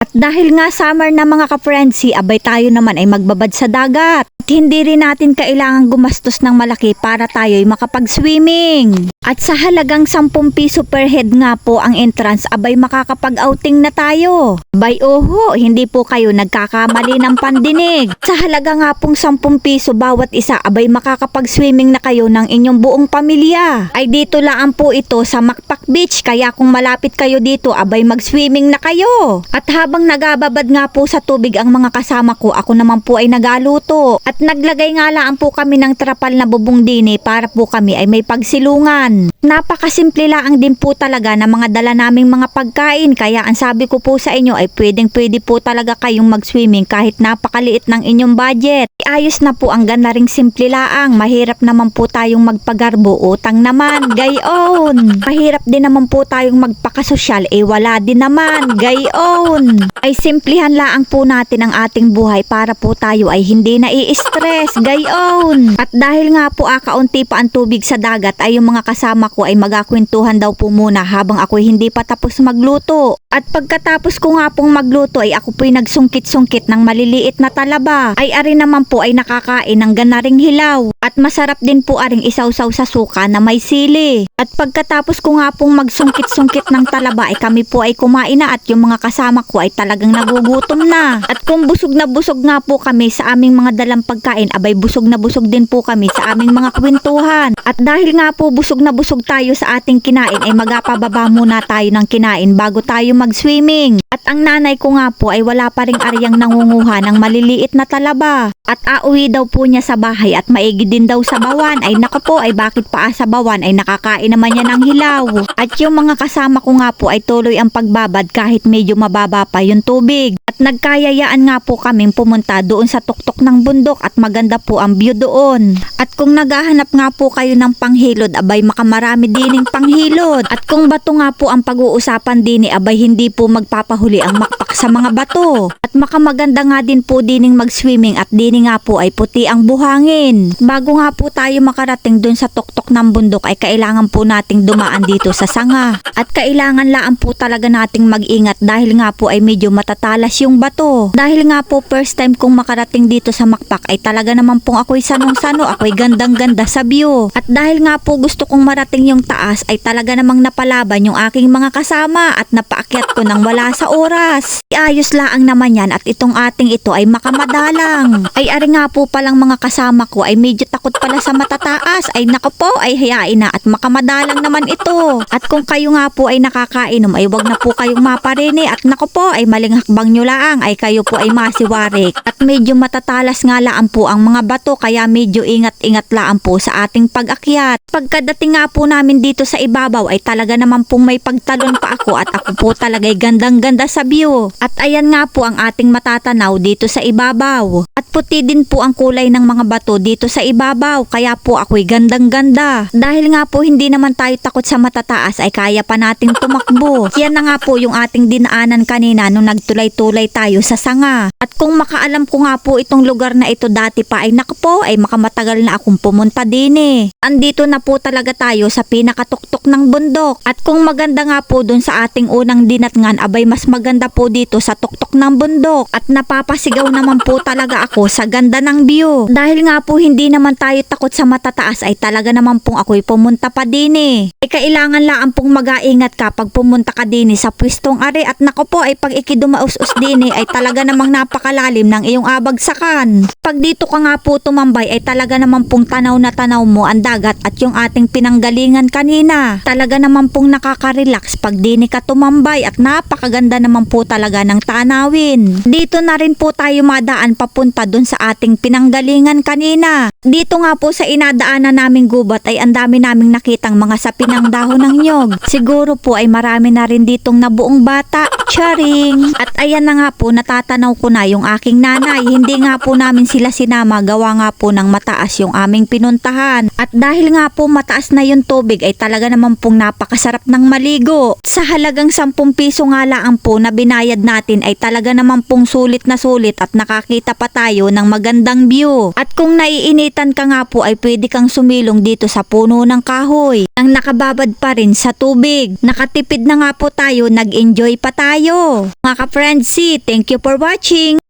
At dahil nga summer na mga ka-friendsi, abay tayo naman ay magbabad sa dagat. At hindi rin natin kailangan gumastos ng malaki para tayo'y makapag-swimming. At sa halagang 10 piso per head nga po ang entrance, abay makakapag-outing na tayo. Bay oho, hindi po kayo nagkakamali ng pandinig. Sa halaga nga pong 10 piso bawat isa, abay makakapag-swimming na kayo ng inyong buong pamilya. Ay dito lang po ito sa Makpak Beach, kaya kung malapit kayo dito, abay mag-swimming na kayo. At habang nagababad nga po sa tubig ang mga kasama ko, ako naman po ay nagaluto. At naglagay nga lang po kami ng trapal na bubong dini para po kami ay may pagsilungan. Napakasimple lang din po talaga ng mga dala naming mga pagkain kaya ang sabi ko po sa inyo ay pwedeng pwede po talaga kayong mag-swimming kahit napakaliit ng inyong budget. Ayos na po ang ganda ring simple laang. Mahirap naman po tayong magpagarbo utang naman. Gayon. Mahirap din naman po tayong magpakasosyal eh wala din naman. Gayon. Ay simplihan laang po natin ang ating buhay para po tayo ay hindi na i-stress. Gayon. At dahil nga po akaunti pa ang tubig sa dagat ay yung mga kasama ko ay magakwentuhan daw po muna habang ako hindi pa tapos magluto. At pagkatapos ko nga pong magluto ay ako po'y nagsungkit-sungkit ng maliliit na talaba. Ay ari naman po ay nakakain ng ganaring hilaw. At masarap din po aring isawsaw sa suka na may sili. At pagkatapos ko nga pong magsungkit-sungkit ng talaba ay kami po ay kumain na at yung mga kasama ko ay talagang nagugutom na. At kung busog na busog nga po kami sa aming mga dalang pagkain, abay busog na busog din po kami sa aming mga kwentuhan. At dahil nga po busog na busog tayo sa ating kinain ay magapababa muna tayo ng kinain bago tayo mag-swimming. At ang nanay ko nga po ay wala pa ring aryang nangunguha ng maliliit na talaba. At auwi daw po niya sa bahay at maigi din daw sa bawan. Ay nako po ay bakit pa sa bawan ay nakakain naman niya ng hilaw. At yung mga kasama ko nga po ay tuloy ang pagbabad kahit medyo mababa pa yung tubig. At nagkayayaan nga po kaming pumunta doon sa tuktok ng bundok at maganda po ang view doon. At kung naghahanap nga po kayo ng panghilod, abay makamarami dining panghilod. At kung bato nga po ang pag-uusapan din, abay hindi po magpapahuli ang makpak sa mga bato. At makamaganda nga din po dining mag-swimming at dini nga po ay puti ang buhangin. Bago nga po tayo makarating doon sa tuktok ng bundok ay kailangan po nating dumaan dito sa sanga. At kailangan laan po talaga nating mag-ingat dahil nga po ay medyo matatalas yung bato. Dahil nga po first time kong makarating dito sa Makpak ay talaga naman pong ako'y sanong-sano, ako'y gandang-ganda sa view. At dahil nga po gusto kong marating yung taas ay talaga namang napalaban yung aking mga kasama at napaakyat ko nang wala sa oras. Iayos laang naman yan at itong ating ito ay makamadalang. Ay ari nga po palang mga kasama ko ay medyo takot pala sa matataas. Ay nako po ay hayain na at makamadalang naman ito. At kung kayo nga po ay nakakainom ay wag na po kayong maparini at nako po ay maling hakbang nyo laang ay kayo po ay masiwarik. At medyo matatalas nga laan po ang mga bato kaya medyo ingat-ingat laan po sa ating pag-akyat. Pagkadating nga po namin dito sa ibabaw ay talaga naman pong may pagtalon pa ako at ako po talaga'y gandang-ganda sa view. At ayan nga po ang ating matatanaw dito sa ibabaw. At puti din po ang kulay ng mga bato dito sa ibabaw kaya po ako'y gandang-ganda. Dahil nga po hindi naman tayo takot sa matataas ay kaya pa nating tumakbo. Yan na nga po yung ating dinaanan kanina nung nagtulay-tulay tayo sa sanga. At kung makaalam ko nga po itong lugar na ito dati pa ay naku po ay makamatagal na akong pumunta din eh. Andito na po talaga tayo sa pinakatuktok ng bundok. At kung maganda nga po dun sa ating unang dinatngan abay mas maganda po dito sa tuktok ng bundok. At napapasigaw naman po talaga ako sa ganda ng view. Dahil nga po hindi naman tayo takot sa matataas ay talaga naman pong ako'y pumunta pa din eh. Ay kailangan lang pong mag-aingat ka pag pumunta ka din eh sa pwestong ari at nako po ay pag ikidumaus-us din eh ay talaga namang napakalalim ng iyong abagsakan. Pag dito ka nga po tumambay ay talaga naman pong tanaw na tanaw mo ang dagat at yung ating pinanggalingan kanina. Talaga naman pong nakaka-relax pag dini ka tumambay at napakaganda naman po talaga ng tanawin. Dito na rin po tayo madaan papunta dun sa ating pinanggalingan kanina. Dito nga po sa inadaanan naming gubat ay ang dami naming nakitang mga sapinang dahon ng nyog. Siguro po ay marami na rin ditong nabuong bata. Charing! At ayan na nga po natatanaw ko na yung aking nanay. Hindi nga po namin sila sinama gawa nga po ng mataas yung aming pinuntahan. At dahil nga po mataas na yung tubig ay talaga naman pong napakasarap ng maligo. Sa halagang 10 piso nga lang po na binayad natin ay talaga naman pong sulit na sulit at nakakita pa tayo ng magandang view. At kung naiinitan ka nga po ay pwede kang sumilong dito sa puno ng kahoy nang nakababad pa rin sa tubig. Nakatipid na nga po tayo, nag-enjoy pa tayo. Mga ka-friendsi, thank you for watching!